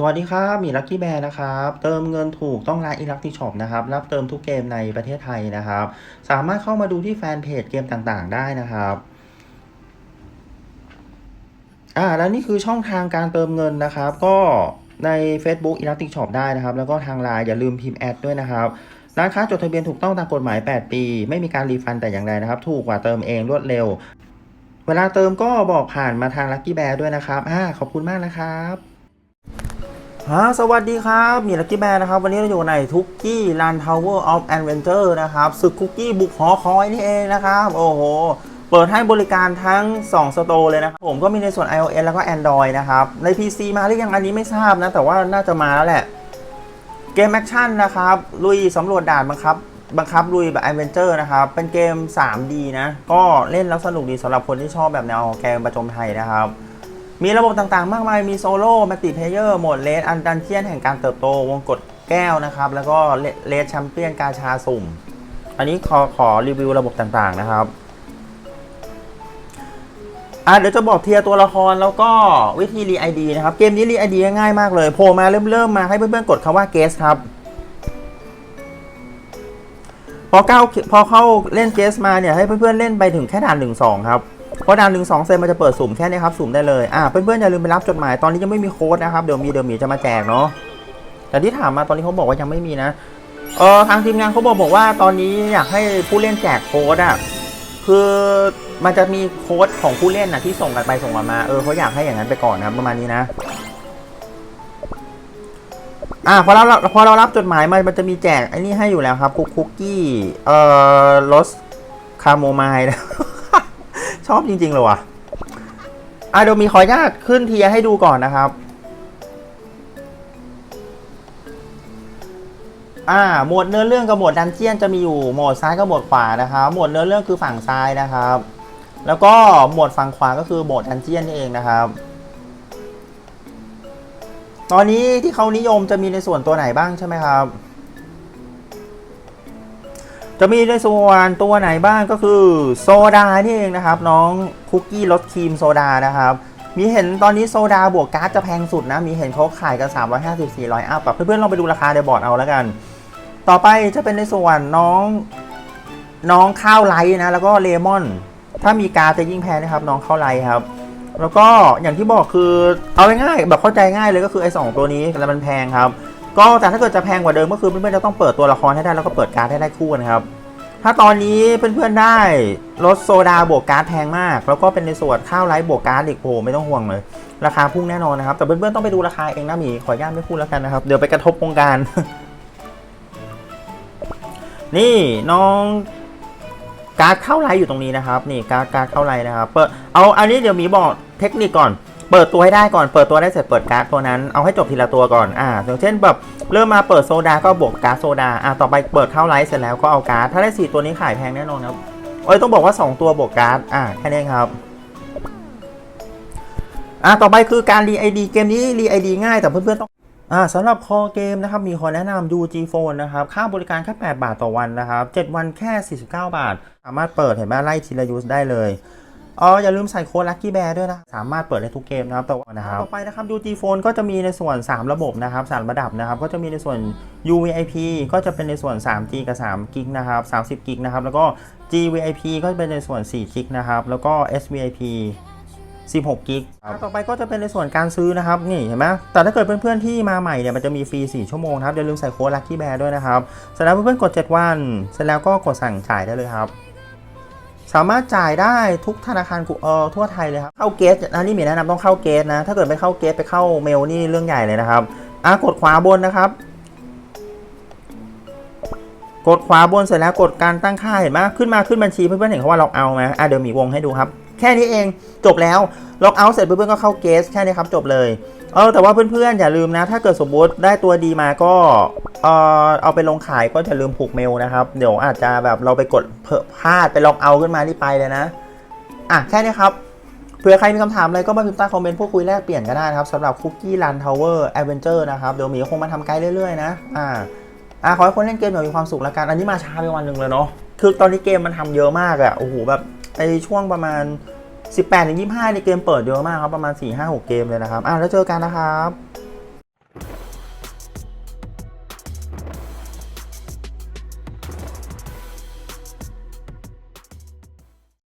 สวัสดีครับมีลักกี้แบร์นะครับ เติมเงินถูกต้องร้านอีลักติช็อปนะครับ รับเติมทุกเกมในประเทศไทยนะครับ สามารถเข้ามาดูที่แฟนเพจเกมต่างๆ ได้นะครับอ่าแล้วนี่คือช่องทางการเติมเงินนะครับ ก็ใน Facebook e l a s t i c Shop ได้นะครับ แล้วก็ทางไลน์อย่าลืมพิมพ์แอดด้วยนะครับร้านค้าจดทะเบียนถูกต้องตามกฎหมาย 8 ปี ไม่มีการรีฟันแต่อย่างใดนะครับ ถูกกว่าเติมเองรวดเร็ว เวลาเติมก็บอกผ่านมาทางลั c กี้แบร์ด้วยนะครับอ่าขอบคุณมากนะครับ ฮะสวัสดีครับ มีลักกี้แบร์นะครับ วันนี้เราอยู่ในทุกกี้ลันทาวเวอร์ออฟแอนเวนเจอร์นะครับศึกคุกกี้บุกหอคอยนี่เองนะครับ โอ้โห เปิดให้บริการทั้ง 2 สโตร์เลยนะครับ ผมก็มีในส่วน iOS แล้วก็ Android นะครับ ใน PC มาหรือยังอันนี้ไม่ทราบนะ แต่ว่าน่าจะมาแล้วแหละ เกมแอคชั่นนะครับ ลุยสำรวจด่านบังคับ บังคับลุยแบบแอดเวนเจอร์นะครับ เป็นเกม 3D นะ ก็เล่นแล้วสนุกดีสำหรับคนที่ชอบแบบแนวเกมประจมไทยนะครับ มีระบบต่างๆ มากมาย มีโซโล่มัลติเพเยอร์ โหมดเลสอันดันเทียนแห่งการเติบโต วงกดแก้วนะครับ แล้วก็เลสแชมเปี้ยนกาชาสุ่ม อันนี้ขอขอรีวิวระบบต่างๆนะครับอะเดี๋ยวจะบอกเทียร์ตัวละครแล้วก็วิธีรีไอดีนะครับ เกมนี้รีไอดีง่ายมากเลย โผล่มาเริ่มเริ่มมาให้เพื่อนๆกดคำว่าเกสครับ พอเข้าพอเข้าเล่นเกสมาเนี่ยให้เพื่อนๆเล่นไปถึงแค่ด่านหนึ่งสองครับ พอด่านหนึ่งสองเซนมันจะเปิดสุ่มแค่นี้ครับสุ่มได้เลยอ่าเพื่อนๆอย่าลืมไปรับจดหมายตอนนี้ยังไม่มีโค้ดนะครับเดี๋ยวมีเดี๋ยวมีจะมาแจกเนาะแต่ที่ถามมาตอนนี้เขาบอกว่ายังไม่มีนะเออทางทีมงานเขาบอกบอกว่าตอนนี้อยากให้ผู้เล่นแจกโค้ดอะคือมันจะมีโค้ดของผู้เล่นนะที่ส่งกันไปส่งกันมาเออเขาอยากให้อย่างนั้นไปก่อนนะครับประมาณนี้นะอ่าพอเราพอเรารับจดหมายมันมันจะมีแจกไอ้นี่ให้อยู่แล้วครับคุกคุกกี้เอ่อรสคาโมไมล์นะ ชอบจริงๆเลยว่ะอะเดี๋ยวมีขออนุญาตขึ้นเทียให้ดูก่อนนะครับอ่าหมวดเนื้อเรื่องกับหมวดดันเจียนจะมีอยู่โหมดซ้ายกับโหมดขวานะครับหมวดเนื้อเรื่องคือฝั่งซ้ายนะครับ แล้วก็หมวดฝั่งขวาก็คือโหมดดันเจียนนี่เองนะครับ ตอนนี้ที่เขานิยมจะมีในส่วนตัวไหนบ้างใช่ไหมครับ จะมีในส่วนตัวไหนบ้างก็คือโซดานี่เองนะครับ น้องคุกกี้รสครีมโซดานะครับ มีเห็นตอนนี้โซดาบวกการ์ดจะแพงสุดนะ มีเห็นเขาขายกัน 350 400อัพแบบเพื่อนๆลองไปดูราคาในบอร์ดเอาแล้วกัน ต่อไปจะเป็นในส่วนน้องน้องข้าวไลท์นะ แล้วก็เลมอน ถ้ามีการ์ดจะยิ่งแพงนะครับ น้องข้าวไลท์ครับ แล้วก็อย่างที่บอกคือเอาง่ายๆแบบเข้าใจง่ายเลยก็คือไอ้สองตัวนี้แล้วมันแพงครับ ก็แต่ถ้าเกิดจะแพงกว่าเดิมก็คือเพื่อนๆจะต้องเปิดตัวละครให้ได้แล้วก็เปิดการ์ดให้ได้คู่นะครับ ถ้าตอนนี้เพื่อนๆได้รถโซดาบวกการ์ดแพงมาก แล้วก็เป็นในส่วนข้าวไลท์บวกการ์ดอีกโอ้ไม่ต้องห่วงเลย ราคาพุ่งแน่นอนนะครับ แต่เพื่อนๆต้องไปดูราคาเองนะมีขออนุญาตไม่พูดแล้วกันนะครับ เดี๋ยวไปกระทบวงการ นี่น้องการ์ดเข้าไลน์อยู่ตรงนี้นะครับ นี่การ์ดการ์ดเข้าไลน์นะครับเปิดเอาอันนี้เดี๋ยวมีบอกเทคนิคก่อน เปิดตัวให้ได้ก่อน เปิดตัวได้เสร็จเปิดการ์ดตัวนั้น เอาให้จบทีละตัวก่อน อ่า อย่างเช่นแบบเริ่มมาเปิดโซดาก็บวกการ์ดโซดา อ่า ต่อไปเปิดเข้าไลท์เสร็จแล้วก็เอาการ์ด ถ้าได้สี่ตัวนี้ขายแพงแน่นอนครับโอ้ยต้องบอกว่า 2 ตัวบวกการ์ด อ่า แค่นี้ครับ อ่า ต่อไปคือการรีไอดีเกมนี้รีไอดีง่ายแต่เพื่อนๆต้องอ่าสำหรับคอเกมนะครับมีขอแนะนำ UG Phone นะครับ ค่าบริการแค่ 8 บาทต่อวันนะครับ 7 วันแค่ 49 บาท สามารถเปิดเห็นไหมไล่ทีละยูสได้เลย อ๋ออย่าลืมใส่โค้ด Lucky Bear ด้วยนะ สามารถเปิดได้ทุกเกมนะครับต่อวันนะครับต่อไปนะครับ UG Phone ก็จะมีในส่วน 3 ระบบนะครับ3ระดับนะครับ ก็จะมีในส่วน UVIP ก็จะเป็นในส่วน 3G กับ3 g ิกนะครับ30 g ิกนะครับ แล้วก็ GVIP ก็จะเป็นในส่วน4 g ิกนะครับ แล้วก็ SVIP 16กิกต่อไปก็จะเป็นในส่วนการซื้อนะครับ นี่เห็นไหมแต่ถ้าเกิดเพื่อนๆที่มาใหม่เนี่ยมันจะมีฟรี 4 ชั่วโมงนะครับอย่าลืมใส่โค้ด Lucky Bear ด้วยนะครับเสร็จแล้วเพื่อนๆกด 7 วัน เสร็จแล้วก็กดสั่งจ่ายได้เลยครับ สามารถจ่ายได้ทุกธนาคารกูเออทั่วไทยเลยครับ เข้าเกสอันนี้มีแนะนำต้องเข้าเกสนะ ถ้าเกิดไม่เข้าเกสไปเข้าเมลนี่เรื่องใหญ่เลยนะครับอะกดขวาบนนะครับ กดขวาบนเสร็จแล้วกดการตั้งค่าเห็นไหมขึ้นมาขึ้นบัญชีเพื่อนๆเห็นเขาว่าล็อกเอาไหมอะเดี๋ยวมีวงให้ดูครับ แค่นี้เองจบแล้วล็อกเอาท์เสร็จเพื่อนๆก็เข้าเกสแค่นี้ครับจบเลยเออแต่ว่าเพื่อนๆอย่าลืมนะ ถ้าเกิดสมมติได้ตัวดีมาก็เออเอาไปลงขายก็อย่าลืมผูกเมลนะครับ เดี๋ยวอาจจะแบบเราไปกดเพิ่มพลาดไปล็อกเอาท์ขึ้นมาที่ไปเลยนะ อะแค่นี้ครับเผื่อใครมีคำถามอะไรก็มาพิมพ์ใต้คอมเมนต์พูดคุยแลกเปลี่ยนกันได้นะครับสำหรับคุกกี้รันทาวเวอร์แอดเวนเจอร์นะครับ เดี๋ยวหมีคงมาทำไกด์เรื่อยๆนะ อ่าอะขอให้คนเล่นเกมมีความสุขล้วกัน อันนี้มาช้าไปวันหนึ่งเลยเนาะคือตอนนี้เกมมันทำเยอะมากอะโอ้โหแบบ ไอช่วงประมาณ 18-25 ในเกมเปิดเยอะมากครับ ประมาณ 4-5-6 เกมเลยนะครับ อะแล้วเจอกันนะครับ